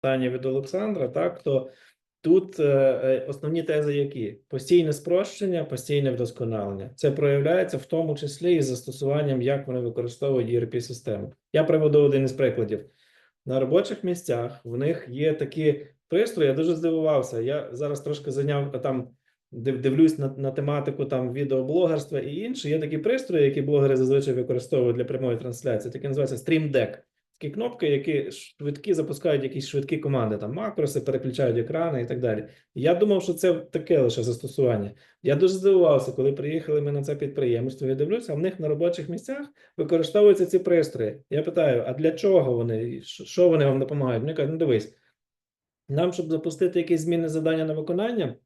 питання від Олександра, так то тут е, е, основні тези які? Постійне спрощення, постійне вдосконалення. Це проявляється в тому числі і застосуванням, як вони використовують erp систему Я приведу один із прикладів. На робочих місцях в них є такі пристрої. Я дуже здивувався. Я зараз трошки зайняв а там. див- Дивлюсь на, на тематику там відеоблогерства і інше. Є такі пристрої, які блогери зазвичай використовують для прямої трансляції. Такі називаються Stream Deck. Такі кнопки, які швидкі запускають якісь швидкі команди, там макроси, переключають екрани і так далі. Я думав, що це таке лише застосування. Я дуже здивувався, коли приїхали ми на це підприємство. Я дивлюся, а в них на робочих місцях використовуються ці пристрої. Я питаю: а для чого вони? Що вони вам допомагають? Мені кажуть, ну дивись, нам, щоб запустити якісь зміни завдання на виконання.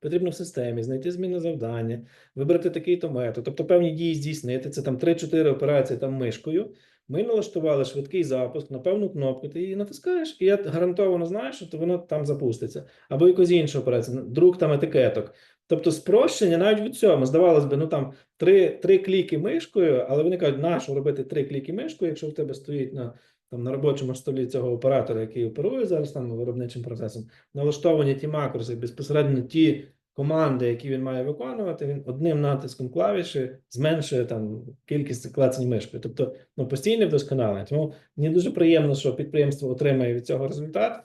Потрібно в системі знайти зміни завдання, вибрати такий-то метод, тобто певні дії здійснити. Це там 3-4 операції там мишкою. Ми налаштували швидкий запуск на певну кнопку, ти її натискаєш, і я гарантовано знаю, що воно там запуститься. Або якось інша операція, друк там етикеток. Тобто спрощення навіть від цьому. Здавалось би, ну там три, три кліки мишкою, але вони кажуть, нащо робити три кліки мишкою, якщо в тебе стоїть на, там, на робочому столі цього оператора, який оперує зараз там виробничим процесом, налаштовані ті макроси, безпосередньо ті команди, які він має виконувати, він одним натиском клавіші зменшує там кількість клацань мишкою. Тобто ну, постійне вдосконалення. Тому мені дуже приємно, що підприємство отримає від цього результат.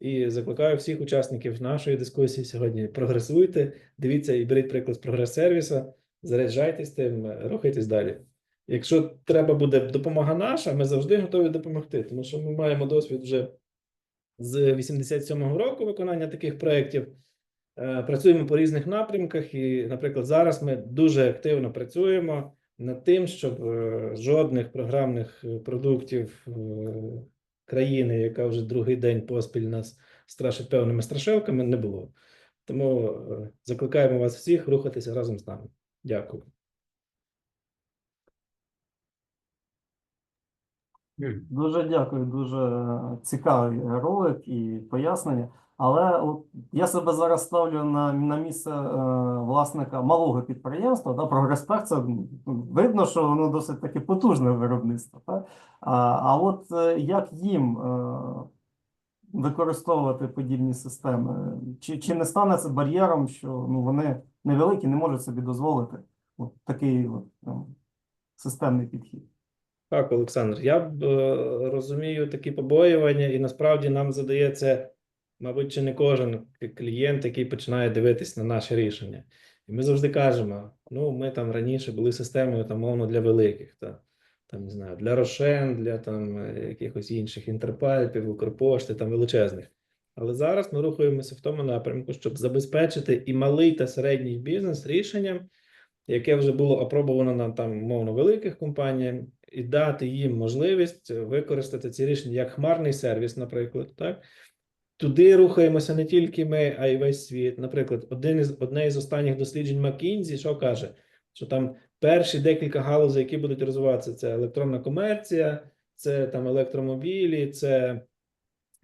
І закликаю всіх учасників нашої дискусії сьогодні. Прогресуйте, дивіться і беріть приклад з прогрес-сервіса, заряджайтесь тим, рухайтесь далі. Якщо треба буде допомога наша, ми завжди готові допомогти, тому що ми маємо досвід вже з 87-го року виконання таких проєктів. Е, Працюємо по різних напрямках, і, наприклад, зараз ми дуже активно працюємо над тим, щоб е, жодних програмних е, продуктів країни, яка вже другий день поспіль нас страшить певними страшилками, не було. Тому закликаємо вас всіх рухатися разом з нами. Дякую. Дуже дякую, дуже цікавий ролик і пояснення. Але от я себе зараз ставлю на, на місце е, власника малого підприємства. Да, Прогреспект це видно, що воно досить таки потужне виробництво. Так? А, а от е, як їм е, використовувати подібні системи? Чи, чи не стане це бар'єром, що ну, вони невеликі, не можуть собі дозволити от такий от, ем, системний підхід? Так, Олександр, я б е, розумію такі побоювання, і насправді нам задається, мабуть, чи не кожен клієнт, який починає дивитись на наше рішення. І ми завжди кажемо: ну, ми там раніше були системою там, мовно для великих, та, там, не знаю, для Рошен, для там е, якихось інших інтерпайпів, Укрпошти, там величезних. Але зараз ми рухаємося в тому напрямку, щоб забезпечити і малий та середній бізнес рішенням, яке вже було опробовано на там мовно великих компаніях, і дати їм можливість використати ці рішення як хмарний сервіс, наприклад, так. Туди рухаємося не тільки ми, а й весь світ. Наприклад, один із одне із останніх досліджень McKinsey, що каже, що там перші декілька галузей, які будуть розвиватися, це електронна комерція, це там електромобілі, це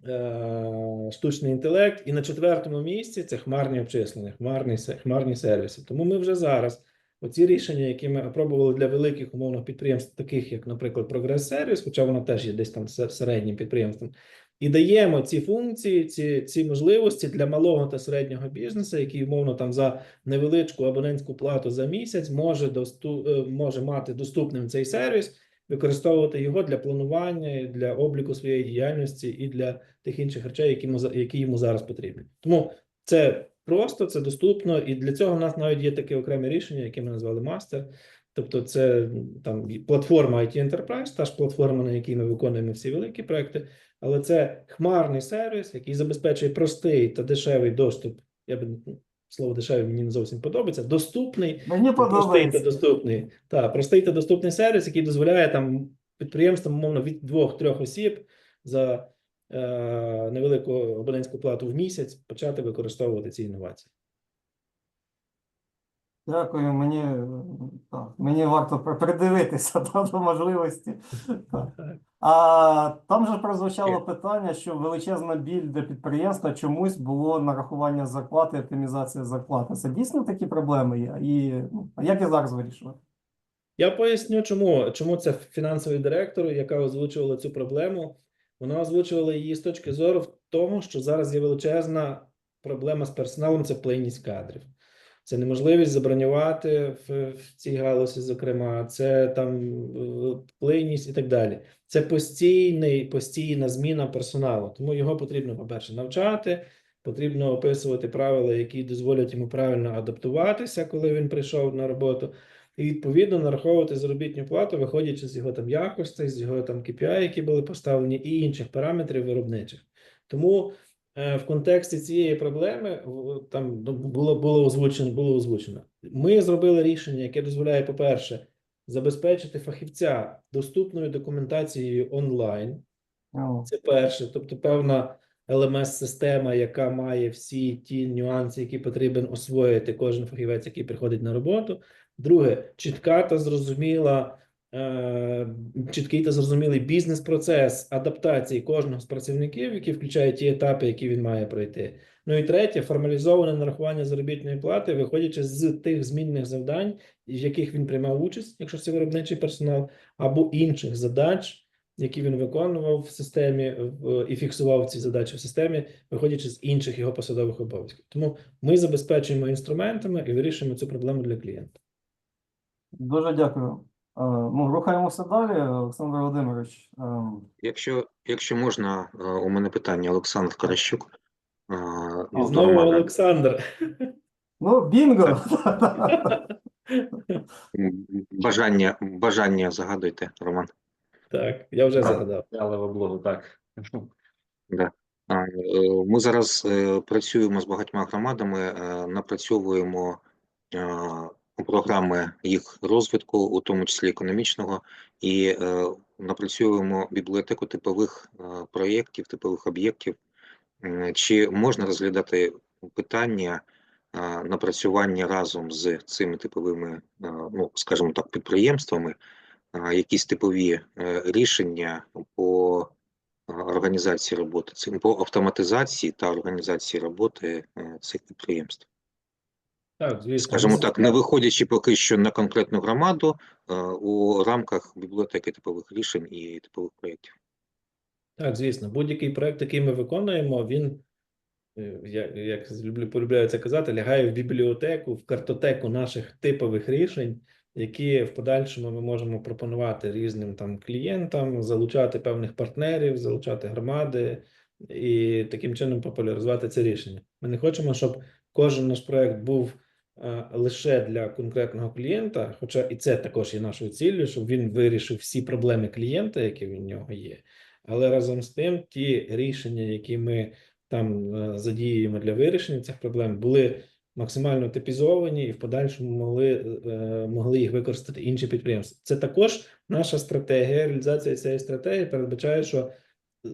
е, штучний інтелект, і на четвертому місці це хмарні обчислення, хмарні, хмарні сервіси. Тому ми вже зараз оці рішення, які ми опробували для великих умовних підприємств, таких як, наприклад, Прогрес Сервіс, хоча воно теж є десь там середнім підприємством, і даємо ці функції, ці, ці можливості для малого та середнього бізнесу, який умовно там за невеличку абонентську плату за місяць може досту, е, може мати доступним цей сервіс, використовувати його для планування, для обліку своєї діяльності і для тих інших речей, які йому, які йому зараз потрібні. Тому це просто, це доступно, і для цього в нас навіть є таке окреме рішення, яке ми назвали мастер. Тобто, це там платформа IT Enterprise, та ж платформа, на якій ми виконуємо всі великі проекти, але це хмарний сервіс, який забезпечує простий та дешевий доступ. Я би ну, слово дешевий мені не зовсім подобається. Доступний Мені Простий та доступний. Так, простий та доступний сервіс, який дозволяє там підприємствам, умовно, від двох-трьох осіб за невелику абонентську плату в місяць почати використовувати ці інновації. Дякую, мені, е, так, мені варто придивитися да, до можливості. Так. А там же прозвучало питання, що величезна біль для підприємства чомусь було нарахування зарплати, оптимізація зарплати. Це дійсно такі проблеми є? І ну, а як їх зараз вирішувати? Я поясню, чому, чому це фінансовий директор, яка озвучувала цю проблему. Вона озвучувала її з точки зору тому, що зараз є величезна проблема з персоналом це плинність кадрів. Це неможливість забронювати в, в цій галузі, зокрема, це там е, плинність і так далі. Це постійний, постійна зміна персоналу. Тому його потрібно, по-перше, навчати, потрібно описувати правила, які дозволять йому правильно адаптуватися, коли він прийшов на роботу, і відповідно нараховувати заробітну плату, виходячи з його там якостей, з його там KPI, які були поставлені, і інших параметрів виробничих. Тому е, в контексті цієї проблеми там ну, було, було озвучено, було озвучено. Ми зробили рішення, яке дозволяє, по-перше, забезпечити фахівця доступною документацією онлайн. Це перше, тобто певна LMS-система, яка має всі ті нюанси, які потрібен освоїти кожен фахівець, який приходить на роботу. Друге, чітка та зрозуміла, е, чіткий та зрозумілий бізнес-процес адаптації кожного з працівників, який включає ті етапи, які він має пройти. Ну і третє, формалізоване нарахування заробітної плати, виходячи з тих змінних завдань, в яких він приймав участь, якщо це виробничий персонал, або інших задач які він виконував в системі і фіксував ці задачі в системі, виходячи з інших його посадових обов'язків. Тому ми забезпечуємо інструментами і вирішуємо цю проблему для клієнта. Дуже дякую. Е, Ну, рухаємося далі, Олександр Володимирович. Ем, Якщо, якщо можна, е, у мене питання Олександр Каращук. е, знову. Олександр. Ну, бінго! Бажання, бажання загадуйте, Роман. Так, я вже загадав. Але в облогу, так. Да. Е, Ми зараз е, працюємо з багатьма громадами, е, напрацьовуємо е, програми їх розвитку, у тому числі економічного, і е, напрацьовуємо бібліотеку типових е, проєктів, типових об'єктів. Чи можна розглядати питання е, напрацювання разом з цими типовими, ну скажімо так, підприємствами, якісь типові рішення по організації роботи, по автоматизації та організації роботи цих підприємств. Так, звісно. Скажімо так, не виходячи поки що на конкретну громаду е, у рамках бібліотеки типових рішень і типових проєктів. Так, звісно, будь-який проект, який ми виконуємо, він, е, я- як люблю полюбляю це казати, лягає в бібліотеку, в картотеку наших типових рішень, які в подальшому ми можемо пропонувати різним там клієнтам, залучати певних партнерів, залучати громади і таким чином популяризувати це рішення. Ми не хочемо, щоб кожен наш проект був лише для конкретного клієнта, хоча і це також є нашою ціллю, щоб він вирішив всі проблеми клієнта, які в нього є. Але разом з тим, ті рішення, які ми там е, задіюємо для вирішення цих проблем, були максимально типізовані і в подальшому могли, е, могли їх використати інші підприємства. Це також наша стратегія. Реалізація цієї стратегії передбачає, що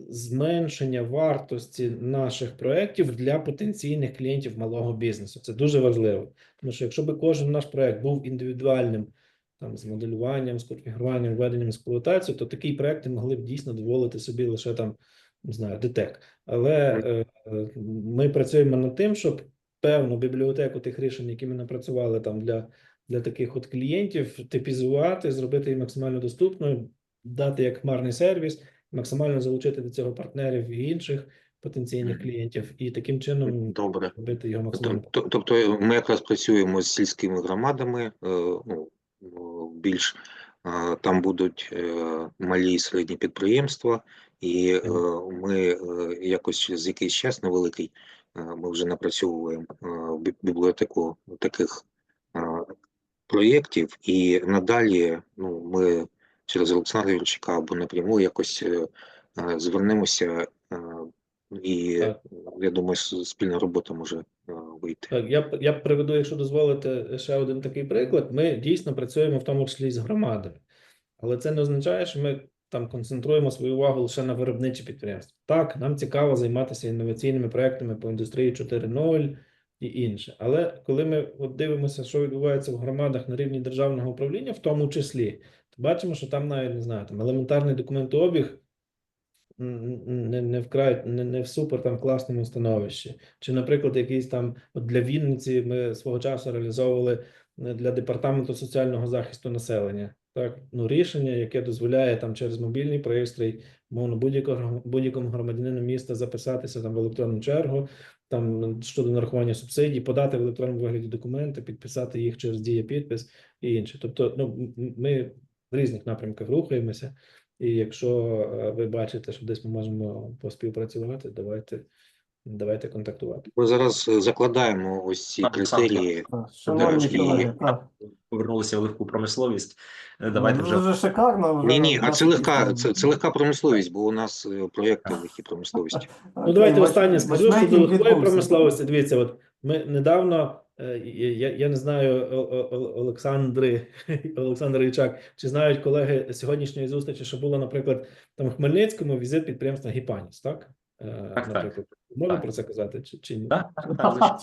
зменшення вартості наших проєктів для потенційних клієнтів малого бізнесу. Це дуже важливо. Тому що якщо би кожен наш проєкт був індивідуальним, там з моделюванням, з конфігуруванням, введенням експлуатацію, то такі проекти могли б дійсно дозволити собі лише там, не знаю, ДТЕК. Але е, е, ми працюємо над тим, щоб певну бібліотеку тих рішень, які ми напрацювали там для, для таких от клієнтів, типізувати, зробити її максимально доступною, дати як хмарний сервіс, максимально залучити до цього партнерів і інших потенційних клієнтів, і таким чином Добре. робити його максимально. Тобто ми якраз працюємо з сільськими громадами, е, ну, е, більш е, там будуть е, малі і середні підприємства, і е, ми е, якось через якийсь час невеликий е, ми вже напрацьовуємо е, бібліотеку таких е, проєктів, і надалі ну, ми через Олександра Юрчика або напряму якось е, е, звернемося. е, І Так. я думаю, спільна робота може вийти. Так, я, я приведу, якщо дозволите, ще один такий приклад. Ми дійсно працюємо в тому числі з громадами, але це не означає, що ми там концентруємо свою увагу лише на виробничі підприємства. Так, нам цікаво займатися інноваційними проектами по індустрії 4.0 і інше. Але коли ми от дивимося, що відбувається в громадах на рівні державного управління, в тому числі, то бачимо, що там навіть не знаю, там елементарний документообіг не, не вкрай не, не в супер там класному становищі. Чи, наприклад, якийсь там от для Вінниці ми свого часу реалізовували е, для департаменту соціального захисту населення Так, ну рішення, яке дозволяє там через мобільний пристрій, мовно будь-якого будь-якому громадянину міста записатися там в електронну чергу, там щодо нарахування субсидій, подати в електронному вигляді документи, підписати їх через дієпідпис і інше. Тобто, ну ми в різних напрямках рухаємося. І якщо е, ви бачите, що десь ми можемо поспівпрацювати, давайте, давайте контактувати. Ми зараз е, закладаємо ось ці Так, критерії. Повернулися в легку промисловість. Е, Давайте вже Дуже шикарно. вже Ні, ні, а це легка, це, це легка промисловість, бо у нас проєкти в легкій промисловості. Ну, давайте останнє скажу щодо матчмейкінг легкої промисловості. Дивіться, от ми недавно, я, я не знаю, Олександри, Олександр Ічак, чи знають колеги сьогоднішньої зустрічі, що було, наприклад, там в Хмельницькому візит підприємства Гіпаніс, так? Е, Так, так. наприклад. Можна Так. про це казати? Чи, чи ні? Так, так,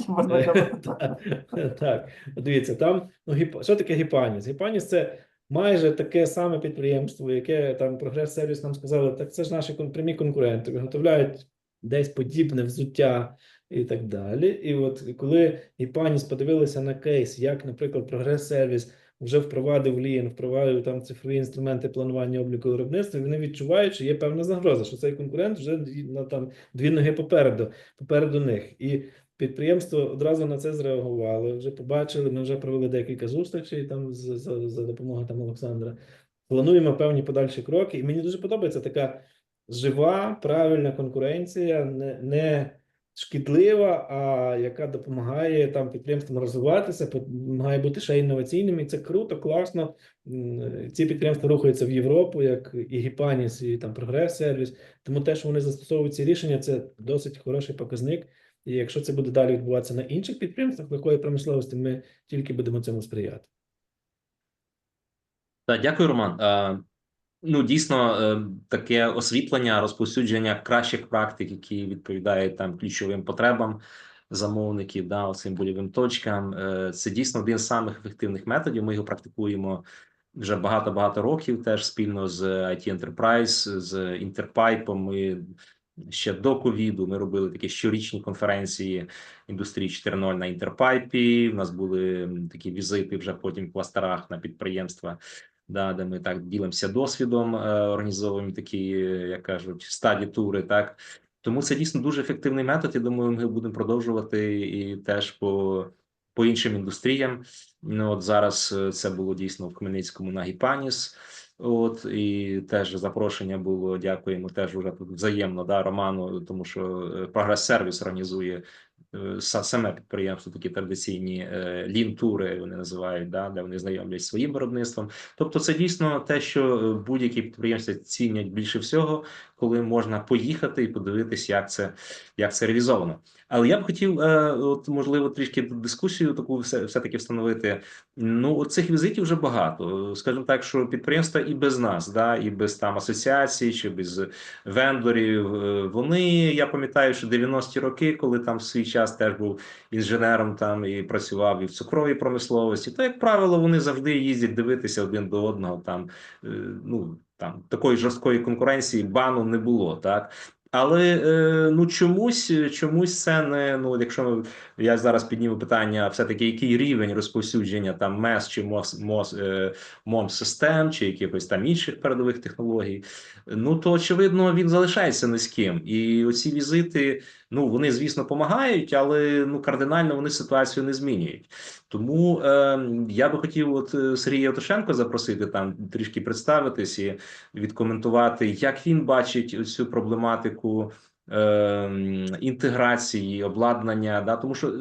так. Дивіться, там ну, гіп... що таке Гіпаніс? Гіпаніс це майже таке саме підприємство, яке там прогрес сервіс нам сказали, так це ж наші кон- прямі конкуренти, виготовляють десь подібне взуття і так далі. І от коли Гіпаніс подивилися на кейс, як, наприклад, прогрес сервіс вже впровадив лін, впровадив там цифрові інструменти планування обліку виробництва, вони відчувають, що є певна загроза, що цей конкурент вже на там дві ноги попереду, попереду них. І Підприємство одразу на це зреагувало. Вже побачили. Ми вже провели декілька зустрічей там з- за, за допомогою там Олександра. Плануємо певні подальші кроки. І мені дуже подобається така жива, правильна конкуренція, не, не шкідлива, а яка допомагає там підприємствам розвиватися, допомагає бути ще інноваційними. І це круто, класно. Ці підприємства рухаються в Європу, як і Гіпаніс, і там Прогрес Сервіс. Тому те, що вони застосовують ці рішення, це досить хороший показник. І якщо це буде далі відбуватися на інших підприємствах легкої промисловості, ми тільки будемо цьому сприяти. Так, дякую, Роман. Ну, дійсно, е, таке освітлення, розповсюдження кращих практик, які відповідають там ключовим потребам замовників, да, оцим больовим точкам. е, Це дійсно один з самих ефективних методів. Ми його практикуємо вже багато-багато років, теж спільно з IT Enterprise, з Інтерпайпом. Ми ще до ковіду ми робили такі щорічні конференції індустрії 4.0 на Інтерпайпі. У нас були такі візити вже потім в кластерах на підприємства да, де ми так ділимося досвідом, е, організовуємо такі, як кажуть, стаді тури. Так тому це дійсно дуже ефективний метод. Я думаю, ми будемо продовжувати і теж по, по іншим індустріям. Ну от зараз е, це було дійсно в Хмельницькому на Гіпаніс. От і теж запрошення було. Дякуємо теж уже тут взаємно да Роману, тому що е, прогрес сервіс організує саме підприємство, такі традиційні е, лін-тури вони називають, да, де вони знайомлять своїм виробництвом. Тобто, це дійсно те, що е, будь-які підприємці цінять більше всього, коли можна поїхати і подивитись, як це як це реалізовано. Але я б хотів, е, от можливо, трішки дискусію таку все, таки встановити. Ну, цих візитів вже багато. Скажімо так, що підприємства і без нас, да, і без там асоціацій, чи без вендорів. е, Вони я пам'ятаю, що 90-ті роки, коли там в свій час теж був інженером, там і працював і в цукровій промисловості, то як правило, вони завжди їздять дивитися один до одного. Там е, ну там такої жорсткої конкуренції бану не було, так. Але е, ну чомусь чомусь це не ну, якщо я зараз підніму питання, все таки який рівень розповсюдження там МЕС чи МОС МОС е, МОМ систем чи якихось там інших передових технологій, ну то очевидно він залишається низьким. І оці візити, ну вони звісно допомагають, але ну кардинально вони ситуацію не змінюють. Тому е, я би хотів, от е, Сергія Отошенко запросити там трішки представитись і відкоментувати, як він бачить цю проблематику. Е, Інтеграції обладнання, да, тому що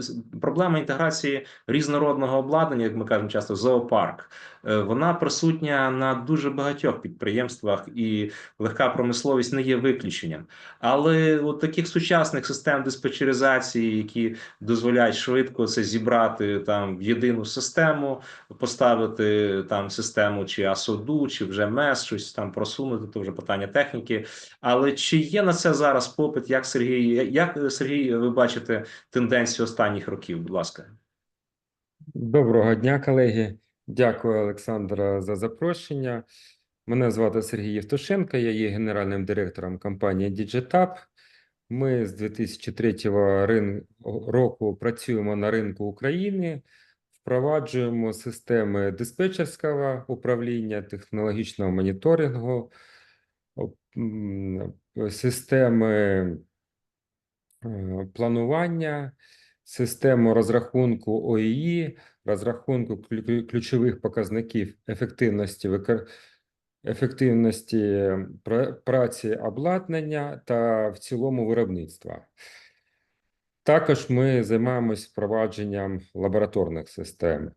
проблема інтеграції різнородного обладнання, як ми кажемо часто, зоопарк, е, вона присутня на дуже багатьох підприємствах, і легка промисловість не є виключенням. Але от таких сучасних систем диспетчеризації, які дозволяють швидко це зібрати там в єдину систему, поставити там систему чи АСОДУ, чи вже МЕС, щось там просунути, то вже питання техніки. Але чи є на це зараз попит? Як Сергій, як Сергій, ви бачите тенденцію останніх років? Будь ласка. Доброго дня, колеги. Дякую, Олександра, за запрошення. Мене звати Сергій Євтушенко, я є генеральним директором компанії DigiTap. Ми з 2003 року працюємо на ринку України Впроваджуємо системи диспетчерського управління, технологічного моніторингу, системи е, планування, систему розрахунку ОІІ, розрахунку ключових показників ефективності ефективності праці обладнання та в цілому виробництва. Також ми займаємось впровадженням лабораторних систем.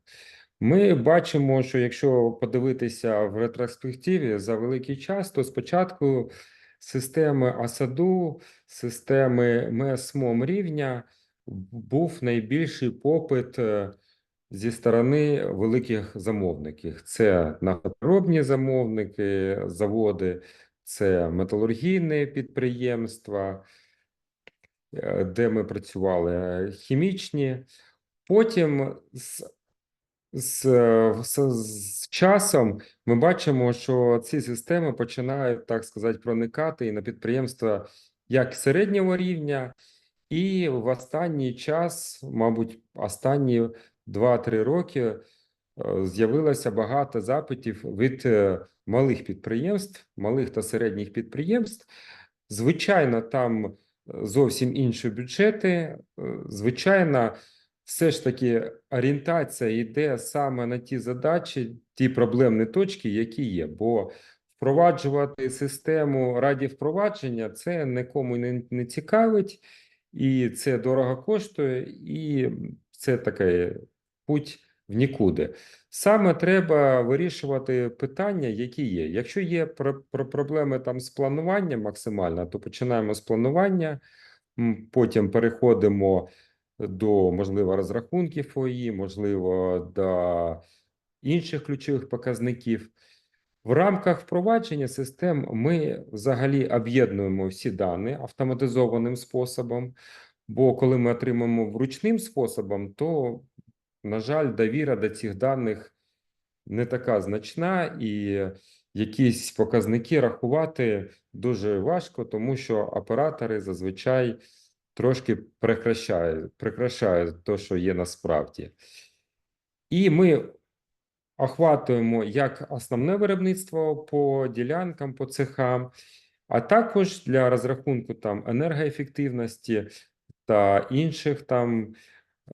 Ми бачимо, що якщо подивитися в ретроспективі за великий час, то спочатку системи АСАДу, системи МСМОМ рівня був найбільший попит е, зі сторони великих замовників. Це нафтопереробні замовники, заводи, це металургійні підприємства, е, де ми працювали, е, хімічні. Потім з, з, е, з, з часом ми бачимо, що ці системи починають, так сказати, проникати і на підприємства як середнього рівня, і в останній час, мабуть, останні 2-3 роки е, з'явилося багато запитів від е, малих підприємств, малих та середніх підприємств. Звичайно, там зовсім інші бюджети. Звичайно, все ж таки орієнтація йде саме на ті задачі, ті проблемні точки, які є. Бо впроваджувати систему раді впровадження це нікому не, не цікавить, і це дорого коштує, і це такий путь в нікуди. Саме треба вирішувати питання, які є. Якщо є про, про проблеми там з плануванням максимально, то починаємо з планування, потім переходимо до, можливо, розрахунків ОІ, можливо, до інших ключових показників. В рамках впровадження систем ми взагалі об'єднуємо всі дані автоматизованим способом, бо коли ми отримаємо вручним способом, то, на жаль, довіра до цих даних не така значна, і якісь показники рахувати дуже важко, тому що оператори зазвичай трошки прикрашають, прикрашають те, що є насправді. І ми охватуємо як основне виробництво по ділянкам, по цехам, а також для розрахунку там енергоефективності та інших там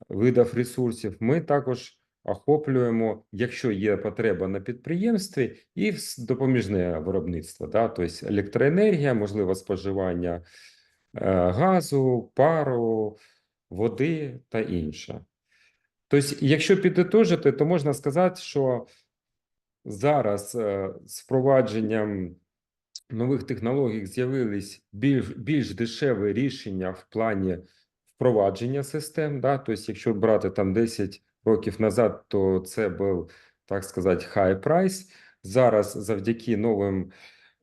видів ресурсів. Ми також охоплюємо, якщо є потреба на підприємстві, і допоміжне виробництво, да, тобто електроенергія, можливо, споживання газу, пару, води та інше. Тобто, якщо підтожити, то можна сказати, що зараз е, з впровадженням нових технологій з'явились більш, більш дешеві рішення в плані впровадження систем. Да? Тобто, якщо брати там 10 років назад, то це був, так сказати, high price. Зараз завдяки новим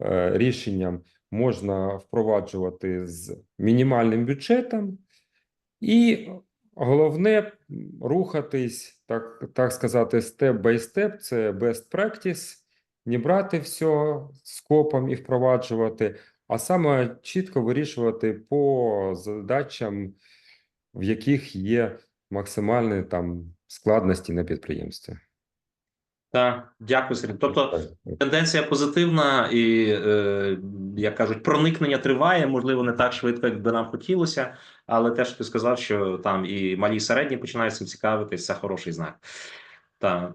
е, рішенням можна впроваджувати з мінімальним бюджетом. І головне рухатись, так, так сказати, степ by степ, це best practice, не брати все скопом і впроваджувати, а саме чітко вирішувати по задачам, в яких є максимальні там складності на підприємстві. Так, дякую, Сергій. Тобто тенденція позитивна і, е, як кажуть, проникнення триває, можливо, не так швидко, як би нам хотілося, але те, що ти сказав, що там і малі і середні починають цим цікавитись, це хороший знак. Так.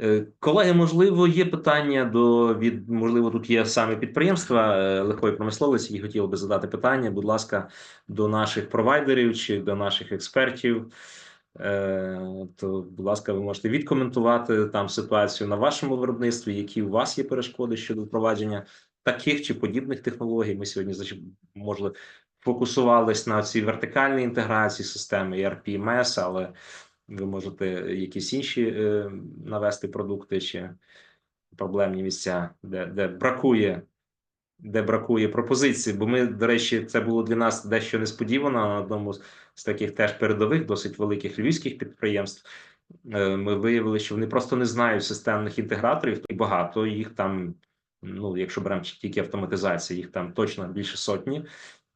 Е, Колеги, можливо, є питання до від можливо, тут є саме підприємства е, легкої промисловості, які хотіли би задати питання. Будь ласка, до наших провайдерів чи до наших експертів. Е, То, будь ласка, ви можете відкоментувати там ситуацію на вашому виробництві, які у вас є перешкоди щодо впровадження таких чи подібних технологій. Ми сьогодні може, фокусувались на цій вертикальній інтеграції системи ERP, MES, але ви можете якісь інші е, навести продукти чи проблемні місця, де, де бракує. Де бракує пропозицій, бо ми, до речі, це було для нас дещо несподівано на одному з таких теж передових, досить великих львівських підприємств. Е, Ми виявили, що вони просто не знають системних інтеграторів, і багато їх там. Ну, якщо беремо тільки автоматизацію, їх там точно більше сотні,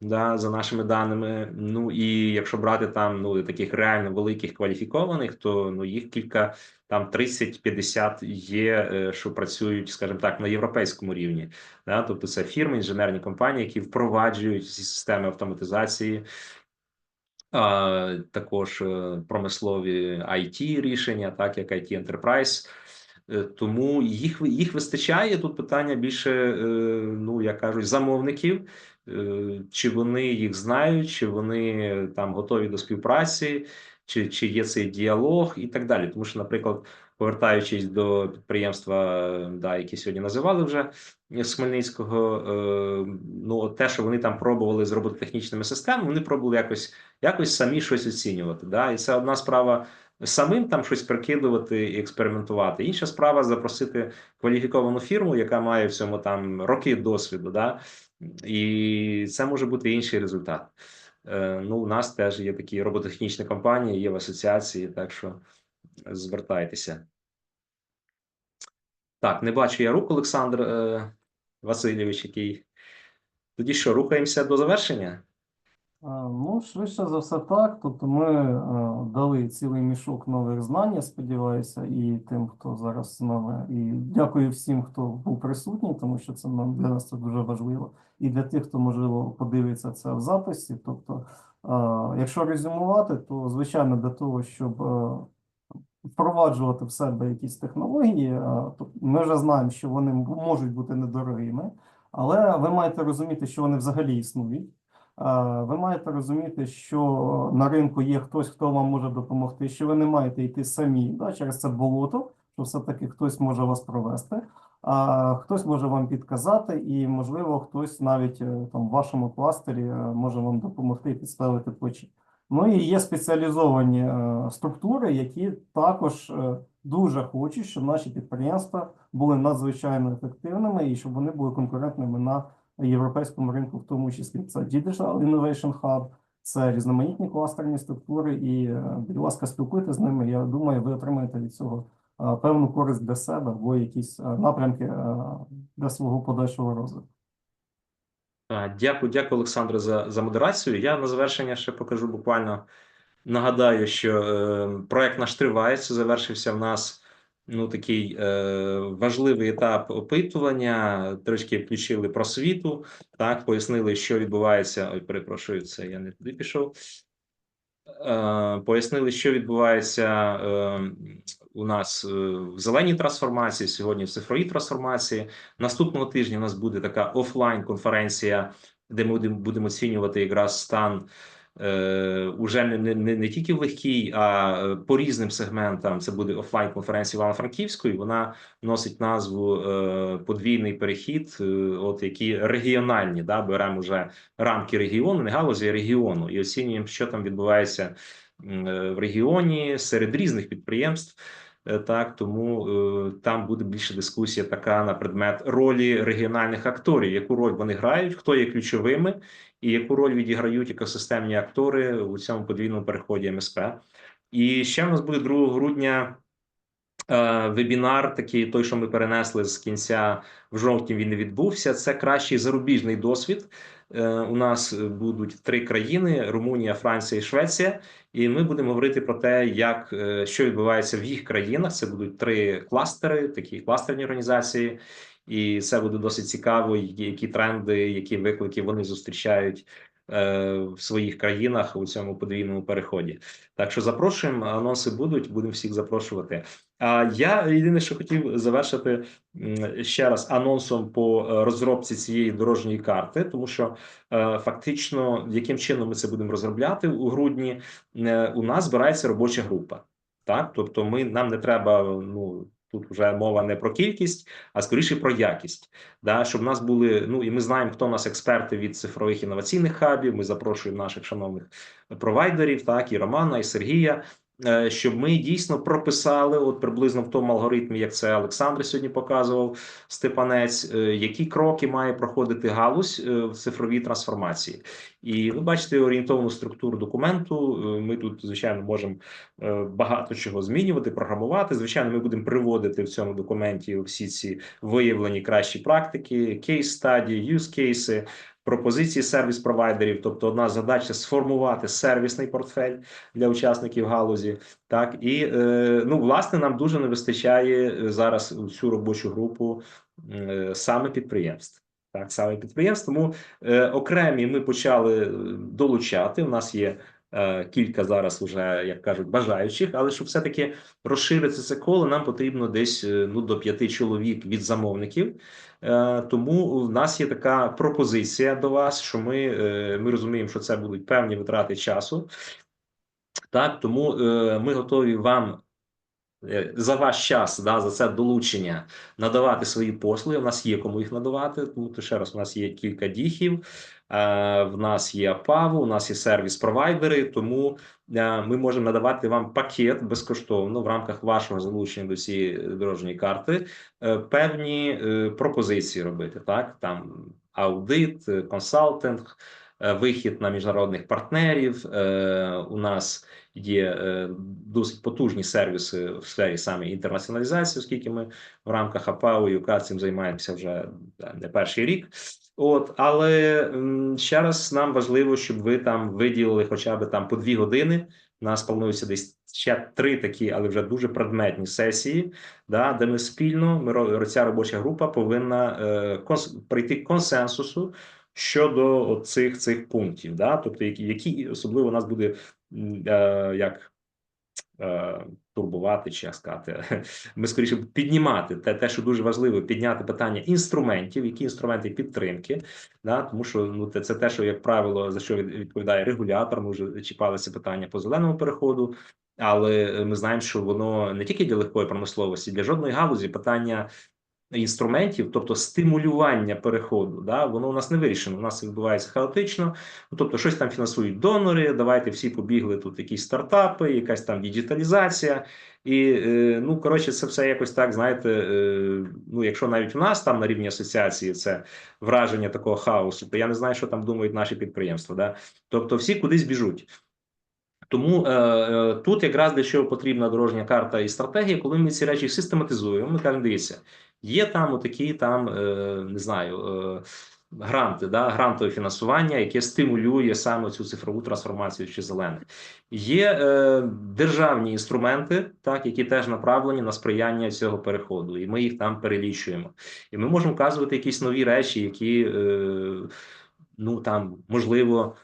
Да, за нашими даними. Ну і якщо брати там ну таких реально великих кваліфікованих, то ну їх кілька там 30-50 є, е, що працюють, скажімо так, на європейському рівні. Да? Тобто це фірми, інженерні компанії, які впроваджують ці системи автоматизації, також е, промислові IT рішення, так як IT Enterprise. Е, Тому їх їх вистачає. Тут питання більше, ну як кажуть, замовників. Е, Чи вони їх знають, чи вони там готові до співпраці, чи, чи є цей діалог і так далі. Тому що, наприклад, повертаючись до підприємства, да, які сьогодні називали вже з Хмельницького, е, ну те, що вони там пробували з робототехнічними системами, вони пробували якось якось самі щось оцінювати. Да? І це одна справа самим там щось прикидувати і експериментувати. Інша справа запросити кваліфіковану фірму, яка має в цьому там роки досвіду. Да? І це може бути інший результат. Е, Ну, у нас теж є такі робототехнічні компанії, є в асоціації, так що звертайтеся. Так, не бачу я рук, Олександр е, Васильович, який. Тоді що, рухаємося до завершення? А, Ну, швидше за все так. Тобто ми е, дали цілий мішок нових знань, я сподіваюся, і тим, хто зараз з нами. І дякую всім, хто був присутній, тому що це нам для нас це дуже важливо. І для тих, хто, можливо, подивиться це в записі. Тобто, е, якщо резюмувати, то звичайно для того, щоб е, впроваджувати в себе якісь технології, е, ми вже знаємо, що вони можуть бути недорогими, але ви маєте розуміти, що вони взагалі існують. Ви маєте розуміти, що на ринку є хтось, хто вам може допомогти, що ви не маєте йти самі да, через це болото, що все-таки хтось може вас провести, а хтось може вам підказати, і, можливо, хтось навіть е, там в вашому кластері е, може вам допомогти і підставити плечі. Ну і є спеціалізовані е, структури, які також дуже хочуть, щоб наші підприємства були надзвичайно ефективними і щоб вони були конкурентними на європейському ринку, в тому числі це Digital Innovation Hub, це різноманітні кластерні структури. І, е, будь ласка, спілкуйтесь з ними. Я думаю, ви отримаєте від цього е, певну користь для себе або якісь е, напрямки для свого подальшого розвитку. Дякую, дякую, Олександре, за, за модерацію. Я на завершення ще покажу буквально. Нагадаю, що е, проект наш триває. Завершився в нас ну такий е, важливий етап опитування. Трошки включили просвіту, так пояснили, що відбувається. Ой, перепрошую, це я не туди пішов. Е, пояснили, що відбувається е, у нас е, в зеленій трансформації, сьогодні в цифровій трансформації. Наступного тижня у нас буде така офлайн конференція, де ми будемо оцінювати якраз стан е, уже не, не, не, тільки в легкій, а е, по різним сегментам. Це буде офлайн конференція Івано-Франківської. Вона носить назву е, Подвійний перехід, от які регіональні, да, беремо вже рамки регіону, не галузі, а регіону, і оцінюємо, що там відбувається в регіоні серед різних підприємств. Е, Так, тому е, там буде більше дискусія така на предмет ролі регіональних акторів, яку роль вони грають, хто є ключовими, і яку роль відіграють екосистемні актори у цьому подвійному переході МСП. І ще в нас буде 2 грудня е, вебінар, такий той, що ми перенесли з кінця в жовтні. Він не відбувся. Це кращий зарубіжний досвід. Е, У нас будуть три країни: Румунія, Франція і Швеція. І ми будемо говорити про те, як е, що відбувається в їх країнах. Це будуть три кластери, такі кластерні організації, і це буде досить цікаво, які, тренди, які виклики вони зустрічають в своїх країнах у цьому подвійному переході. Так що запрошуємо, анонси будуть, будемо всіх запрошувати. А я єдине, що хотів завершити ще раз анонсом по е, розробці цієї дорожньої карти, тому що е, фактично, яким чином ми це будемо розробляти у грудні, е, у нас збирається робоча група. Так, тобто, ми нам не треба ну. Тут вже мова не про кількість, а скоріше про якість. Да, щоб в нас були. Ну і ми знаємо, хто у нас експерти від цифрових інноваційних хабів. Ми запрошуємо наших шановних провайдерів, так і Романа, і Сергія. Е, Щоб ми дійсно прописали, от приблизно в тому алгоритмі, як це Олександр сьогодні показував Степанець, е, які кроки має проходити галузь е, в цифровій трансформації, і ви бачите орієнтовну структуру документу. Ми тут, звичайно, можемо багато чого змінювати, програмувати. Звичайно, ми будемо приводити в цьому документі всі ці виявлені кращі практики, кейс стадії, юз кейси. Пропозиції сервіс-провайдерів. Тобто, одна задача сформувати сервісний портфель для учасників галузі. Так і е, ну, власне, нам дуже не вистачає е, зараз цю робочу групу е, саме підприємств. Так, саме підприємств. Тому е, окремі ми почали долучати. У нас є кілька зараз, уже як кажуть, бажаючих, але щоб все-таки розширити це коло, нам потрібно десь е, ну до п'яти чоловік від замовників. Е, Тому в нас є така пропозиція до вас, що ми, е, ми розуміємо, що це будуть певні витрати часу. Так, тому е, ми готові вам е, за ваш час, да, за це долучення надавати свої послуги. У нас є кому їх надавати. Тому то ще раз у нас є кілька діхів. Е, в нас є ПАВу, у нас є сервіс-провайдери, тому е, ми можемо надавати вам пакет безкоштовно в рамках вашого залучення до цієї дорожньої карти. е, Певні пропозиції робити. Так, там аудит, консалтинг, вихід на міжнародних партнерів. У нас є досить потужні сервіси в сфері саме інтернаціоналізації, оскільки ми в рамках АПАУ і УК цим займаємося вже не перший рік. От, але ще раз нам важливо, щоб ви там виділили хоча б там по дві години. У нас планується десь ще три такі, але вже дуже предметні сесії, да, де ми спільно, ми ця робоча група повинна е, конс, прийти консенсусу щодо цих цих пунктів. Да, тобто, які, які особливо нас буде е, як турбувати, чи сказати, ми скоріше піднімати те, те, що дуже важливо, підняти питання інструментів, які інструменти підтримки, да, тому що ну це, це те, що як правило за що відповідає регулятор. Ми вже чіпалися питання по зеленому переходу. Але ми знаємо, що воно не тільки для легкої промисловості, для жодної галузі питання інструментів, тобто стимулювання переходу, да, воно у нас не вирішено. У нас відбувається хаотично. Ну, тобто, щось там фінансують донори. Давайте всі побігли тут, якісь стартапи, якась там діджиталізація. І е, ну коротше, це все якось так. Знаєте, е, ну якщо навіть у нас там на рівні асоціації це враження такого хаосу, то я не знаю, що там думають наші підприємства. Да? Тобто, всі кудись біжуть. Тому е, е, тут якраз чого потрібна дорожня карта і стратегія, коли ми ці речі систематизуємо, ми кажемо, дивіться, є там отакі там, е, не знаю, е, гранти, да, грантове фінансування, яке стимулює саме цю цифрову трансформацію чи зелене. Є е, державні інструменти, так, які теж направлені на сприяння цього переходу, і ми їх там перелічуємо. І ми можемо вказувати якісь нові речі, які е, ну там можливо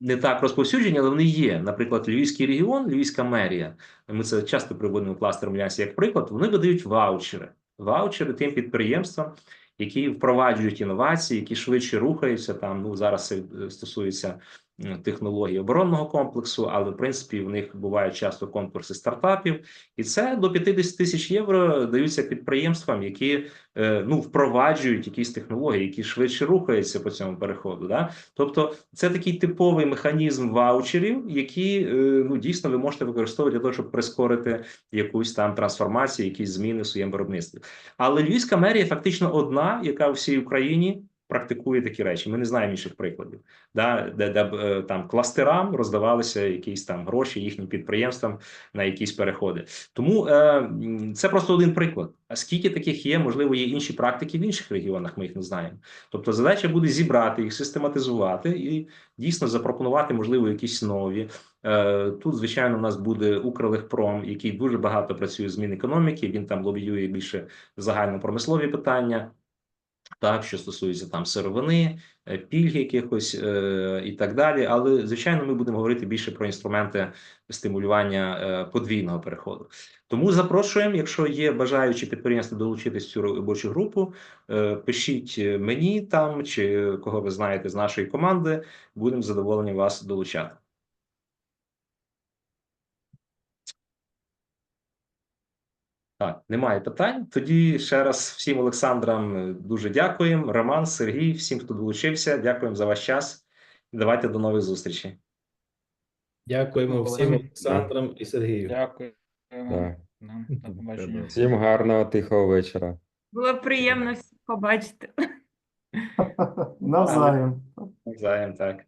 не так розповсюджені, але вони є. Наприклад, Львівський регіон, Львівська мерія. Ми це часто приводимо кластером Альянсі як приклад. Вони видають ваучери. Ваучери тим підприємствам, які впроваджують інновації, які швидше рухаються. Там ну зараз це стосується м, технологій оборонного комплексу, але в принципі в них бувають часто конкурси стартапів, і це до 50 тисяч євро даються підприємствам, які е, ну впроваджують якісь технології, які швидше рухаються по цьому переходу. Да? Тобто, це такий типовий механізм ваучерів, які е, ну дійсно ви можете використовувати для того, щоб прискорити якусь там трансформацію, якісь зміни в своєму виробництві. Але Львівська мерія фактично одна, яка у всій Україні практикує такі речі. Ми не знаємо інших прикладів, да, де, де е, там кластерам роздавалися якісь там гроші їхнім підприємствам на якісь переходи. Тому е, це просто один приклад. А скільки таких є, можливо, є інші практики в інших регіонах, ми їх не знаємо. Тобто, задача буде зібрати їх, систематизувати і дійсно запропонувати, можливо, якісь нові. Е, Тут, звичайно, у нас буде Укрлегпром, який дуже багато працює з Мінекономіки. Він там лобіює більше загальнопромислові питання. Так, що стосується там сировини, е, пільг якихось е, і так далі. Але звичайно, ми будемо говорити більше про інструменти стимулювання е, подвійного переходу. Тому запрошуємо, якщо є бажаючі підприємства долучитись в цю робочу групу, е, пишіть мені там чи кого ви знаєте з нашої команди. Будемо задоволені вас долучати. Так, немає питань. Тоді ще раз всім Олександрам е, дуже дякуємо. Роман, Сергій, всім, хто долучився. Дякуємо за ваш час. Давайте до нових зустрічей. Дякуємо всім Олександрам і Сергію. Ну, До побачення. Всім гарного тихого вечора. Було приємно всіх побачити. Навзаєм. Навзаєм, так.